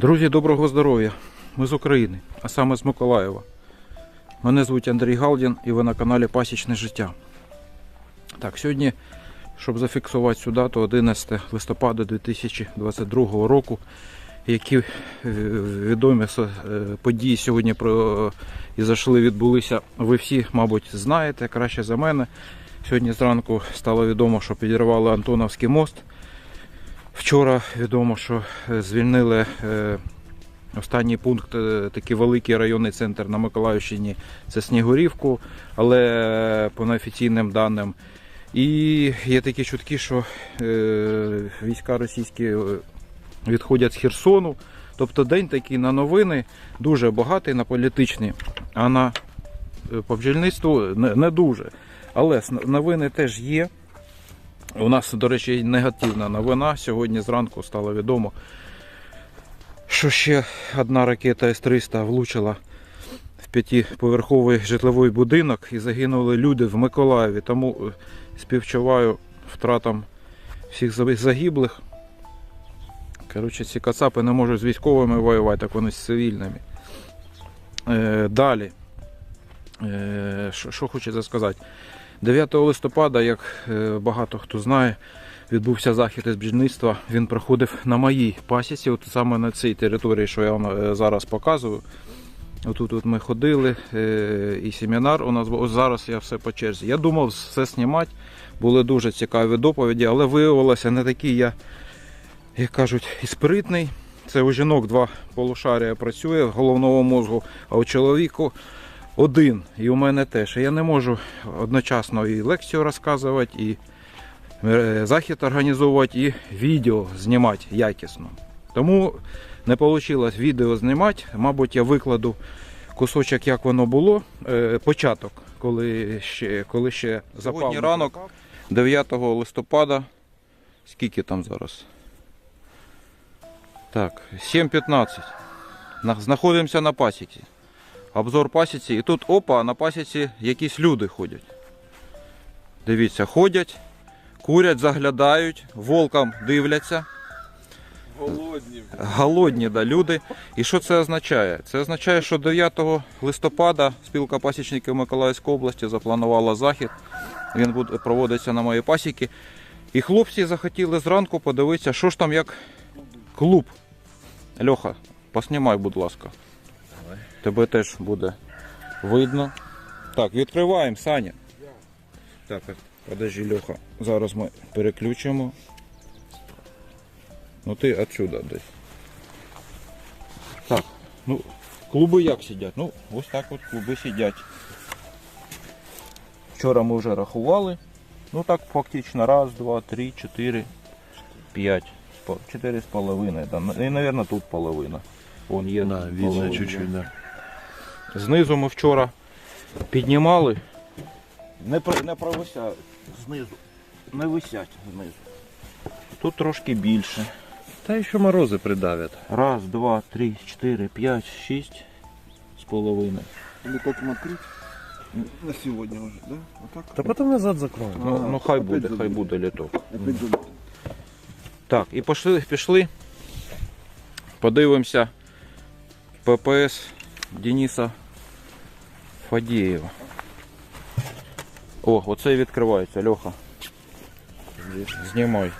Друзі, доброго здоров'я! Ми з України, а саме з Миколаєва. Мене звуть Андрій Галдін і ви на каналі Пасічне життя. Так, сьогодні, щоб зафіксувати цю дату, 11 листопада 2022 року, які е, відомі е, події сьогодні про і зайшли, відбулися, ви всі, мабуть, знаєте краще за мене. Сьогодні зранку стало відомо, що підірвали Антоновський мост. Вчора відомо, що е, звільнили е, останній пункт, е, такий великий районний центр на Миколаївщині, це Снігурівку, але по неофіційним даним. І є такі чутки, що війська російські відходять з Херсону. Тобто день такий на новини дуже багатий на політичні, а на по бджільництву не дуже. Але новини теж є. У нас, до речі, негативна новина. Сьогодні зранку стало відомо, що ще одна ракета С-300 влучила в п'ятиповерховий житловий будинок і загинули люди в Миколаєві. Тому е, співчуваю втратам всіх загиблих. Коротше, ці кацапи не можуть з військовими воювати, так вони з цивільними. Е, далі. Е, що, що хочеться сказати? 9 листопада, як е, багато хто знає, відбувся захід із бджільництва. Він проходив на моїй пасіці, от саме на цій території, що я вам е, зараз показую. Отут от ми ходили, е, і семінар у нас був. Ось зараз я все по черзі. Я думав все знімати, були дуже цікаві доповіді, але виявилося не такий я, як кажуть, і спритний. Це у жінок два полушарія працює головного мозку, а у чоловіку один. І у мене теж. Я не можу одночасно і лекцію розказувати, і е, захід організовувати, і відео знімати якісно. Тому не вийшло відео знімати. Мабуть, я викладу кусочок, як воно було. е, Початок, коли ще, коли ще запав. Сьогодні ранок 9 листопада. Скільки там зараз? Так, 7.15. Знаходимося на пасіці. Обзор пасіці. І тут опа, на пасіці якісь люди ходять. Дивіться, ходять, курять, заглядають, волкам дивляться. Голодні. Голодні да, люди. І що це означає? Це означає, що 9 листопада спілка пасічників Миколаївської області запланувала захід. Він буде проводиться на моїй пасіки. І хлопці захотіли зранку подивитися, що ж там як клуб. Льоха, поснімай, будь ласка. Тебе теж буде видно. Так, відкриваємо, Саня. Так, подожди, Льоха. Зараз ми переключимо. Ну ти отсюда десь. Так, ну, клуби як сидять? Ну, ось так от клуби сидять. Вчора ми вже рахували. Ну так фактично раз, два, три, чотири, п'ять. Чотири з половиною. Да. І, мабуть, тут половина. Вон є. Да, видно чуть-чуть, да. Знизу ми вчора піднімали. Не, про, не провисять знизу. Не висять знизу. Тут трошки більше. Та еще морозы придавят. Раз, два, три, чотири, п'ять, шість з половиною. Или как им открыть? На сегодня уже, да? Вот так? Да потом назад закроем. Ну, Ага, ну хай опять буде, забув. хай буде літок. Опять забыл. Так, і пішли, пішли. Подивимося ППС Дениса Фадієва. О, оце і відкривається, Льоха. Знімай.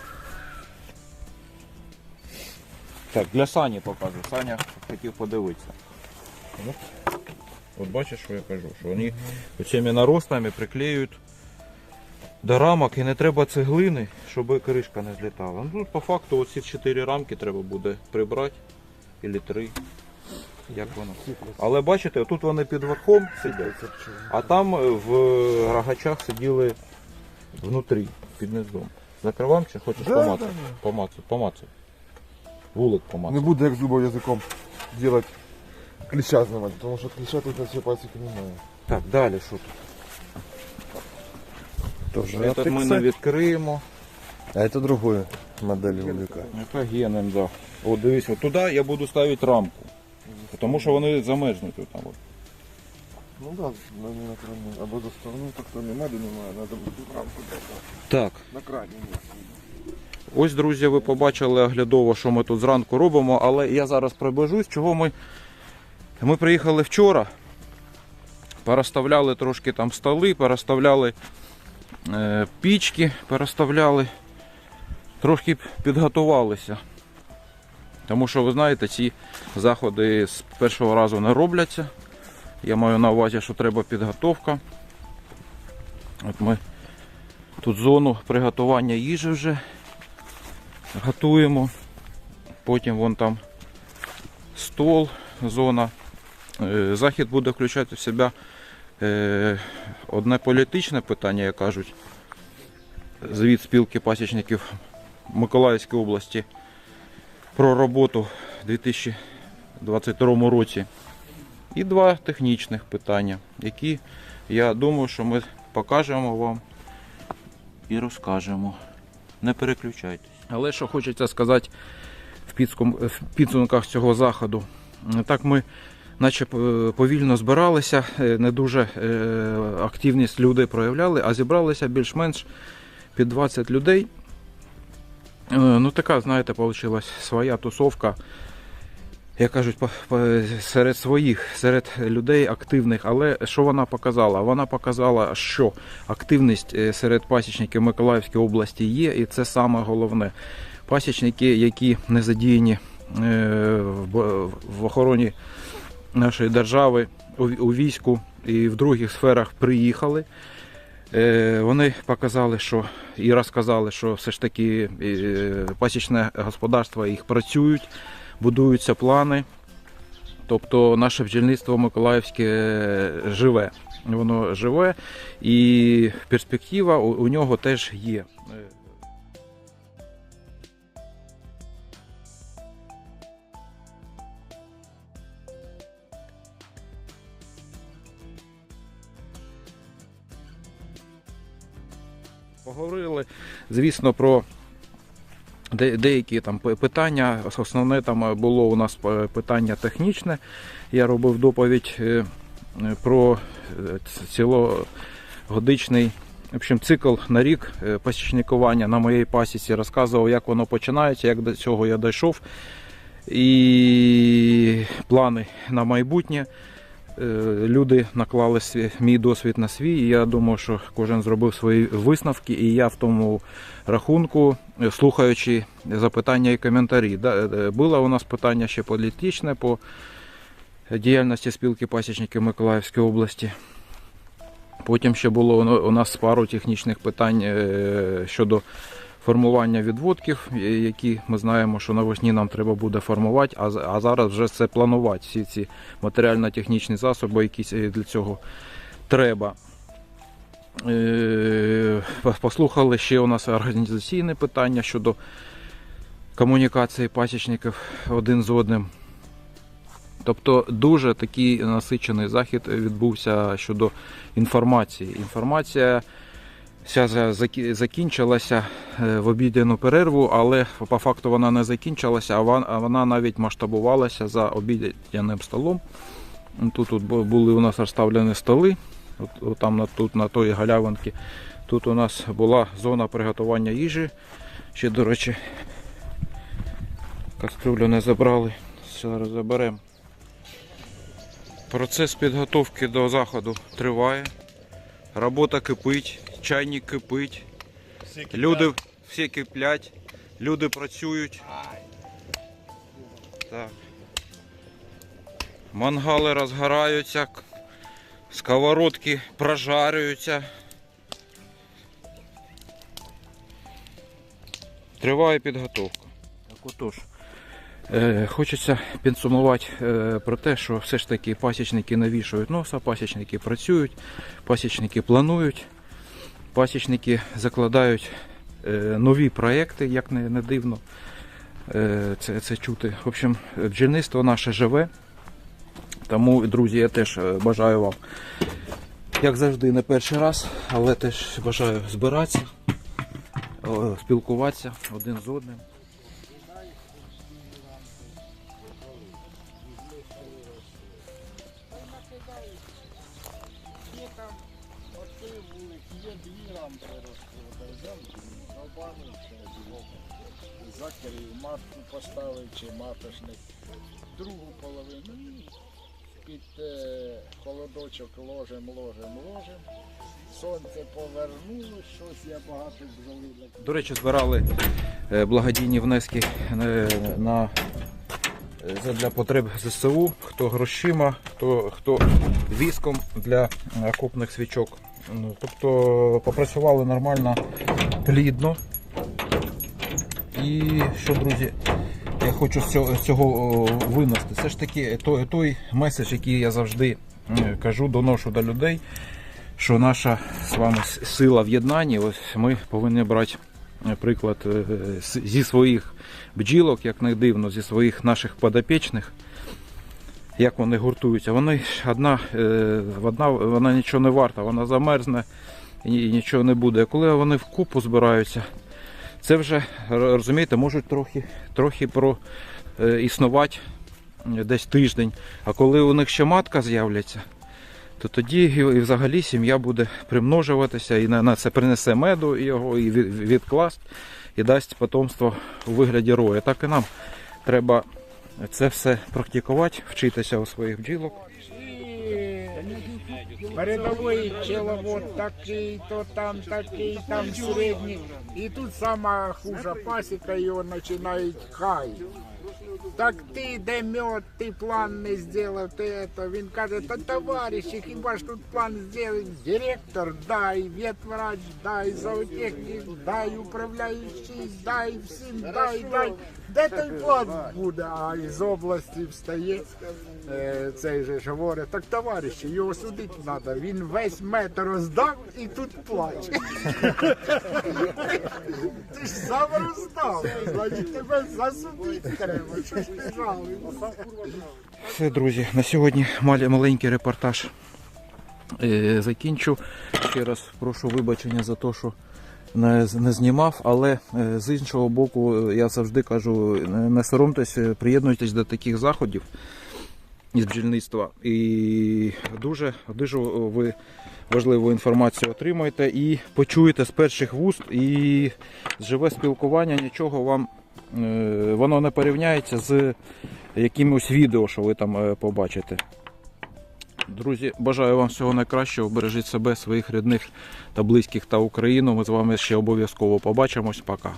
Так, для Сані покажу. Саня хотів подивитися. От, от бачиш, що я кажу, що вони оцими наростами приклеюють до рамок і не треба цеглини, щоб кришка не злітала. Ну, тут по факту оці чотири рамки треба буде прибрати. Або три. Як воно. Але бачите, тут вони під верхом сидять, а там е, в рогачах сиділи внутрі, під низом. Закриваємо чи хочеш помацати? Помацати, помацати. Вулик Не помацати. буду як зубом язиком делать клеща знімати, тому що клеща тут на всі пасіки немає. Так, далі що тут? Тоже Этот ми не відкриємо. А это другой модель улика. Яка генем, да. О, дивись, от туди я буду ставити рамку. Тому що вони замерзнуть там. От. Ну да, на на крайню. Або до сторони, так то немає, де немає, треба буде рамку дати. Так, На місці. Ось, друзі, ви побачили оглядово, що ми тут зранку робимо, але я зараз приближусь, чого ми. Ми приїхали вчора, переставляли трошки там столи, переставляли е, пічки, переставляли, трошки підготувалися. Тому що, ви знаєте, ці заходи з першого разу не робляться. Я маю на увазі, що треба підготовка. От ми тут зону приготування їжі вже готуємо. Потім вон там стол, зона. Е, Захід буде включати в себе е, одне політичне питання, як кажуть. Звіт спілки пасічників Миколаївської області про роботу у 2022 році. І два технічних питання, які я думаю, що ми покажемо вам і розкажемо. Не переключайтесь. Але що хочеться сказати в, підсумках цього заходу. Так ми наче повільно збиралися, е, не дуже е, активність люди проявляли, а зібралися більш-менш під 20 людей. Е, Ну, така, знаєте, вийшла своя тусовка, як кажуть, серед своїх, серед людей активних. Але що вона показала? Вона показала, що активність е, серед пасічників Миколаївської області є, і це саме головне. Пасічники, які не задіяні е, в охороні нашої держави у війську і в других сферах приїхали. Е, Вони показали, що і розказали, що все ж таки е, пасічне господарство їх працюють, будуються плани. Тобто наше бджільництво Миколаївське е, живе. Воно живе і перспектива у, у нього теж є. Поговорили, звісно, про де- деякі там питання. Основне там було у нас питання технічне. Я робив доповідь е, е, про е, цілогодичний в общем, цикл на рік е, пасічникування на моїй пасіці. Розказував, як воно починається, як до цього я дійшов. І плани на майбутнє. Е, Люди наклали свій, мій досвід на свій. і Я думаю, що кожен зробив свої висновки, і я в тому рахунку, е, слухаючи запитання і коментарі. Е, Було у нас питання ще політичне по діяльності спілки пасічників Миколаївської області. Потім ще було у- нас пару технічних питань щодо формування відводків, е, які ми знаємо, що навесні нам треба буде формувати, а, зараз вже це планувати. Всі ці матеріально-технічні засоби, які для цього треба. Е, Послухали ще у нас організаційне питання щодо комунікації пасічників один з одним. Тобто дуже такий насичений захід відбувся щодо інформації. Інформація вся закінчилася е, в обідяну перерву, але по факту вона не закінчилася, а вона, навіть масштабувалася за обідяним столом. Тут, тут були у нас розставлені столи, от, там на, тут, на тої галявинки. Тут у нас була зона приготування їжі. Ще, до речі, кастрюлю не забрали. Зараз заберемо. Процес підготовки до заходу триває. Робота кипить, чайник кипить. Люди всі киплять, люди працюють. Так. Мангали розгораються, сковородки прожарюються. Триває підготовка. Так отож. Е, Хочеться підсумувати е, про те, що все ж таки пасічники навішують носа, пасічники працюють, пасічники планують, пасічники закладають е, нові проекти, як не, дивно е, це, це чути. В общем, бджільництво наше живе. Тому, друзі, я теж е, бажаю вам, як завжди, не перший раз, але теж бажаю збиратися, спілкуватися один з одним. Закрив, матку поставив чи маточник. Другу половину ну, під е, холодочок ложим, ложим, ложим. Сонце повернуло, щось я багато бджоли. До речі, збирали е, благодійні внески е, на, для потреб ЗСУ, хто грошима, хто, хто віском для окопних свічок. Ну, Тобто попрацювали нормально, плідно. І що, друзі, я хочу з цього, з цього винести. Це ж таки той, той меседж, який я завжди кажу, доношу до людей, що наша з вами сила в єднанні, ось ми повинні брати е, приклад е, зі своїх бджілок, як не дивно, зі своїх наших подопічних. Як вони гуртуються. Вони одна, е, одна вона нічого не варта, вона замерзне і нічого не буде. Коли вони в купу збираються, це вже розумієте, можуть трохи, трохи про е, існувати е, десь тиждень. А коли у них ще матка з'являться, то тоді і, взагалі сім'я буде примножуватися і на, це принесе меду його і відкласть, і дасть потомство у вигляді роя. Так і нам треба це все практикувати, вчитися у своїх бджілок. Передовий пчеловод такий, то там такий, там середній. І тут сама хужа пасіка, його починають хай. Так ти де мед, ти план не зробив, ти это. Він каже, та товариші, хіба ж тут план зробив? Директор, дай, ветврач, дай, зоотехнік, дай, управляючий, дай, всім, дай, дай. Де той план буде? А із області встає е, цей же ж говорить, так товариші, його судити треба. Він весь метр роздав і тут плаче. Ти ж сам роздав, значить тебе засудити треба. Все, друзі, на сьогодні маленький репортаж е, закінчу. Ще раз прошу вибачення за те, що не, знімав, але е, з іншого боку, е, я завжди кажу, не, соромтесь, приєднуйтесь до таких заходів із бджільництва. І дуже, дуже ви важливу інформацію отримаєте і почуєте з перших вуст, і живе спілкування нічого вам воно не порівняється з якимось відео, що ви там е, побачите. Друзі, бажаю вам всього найкращого. Бережіть себе, своїх рідних та близьких та Україну. Ми з вами ще обов'язково побачимось. Пока.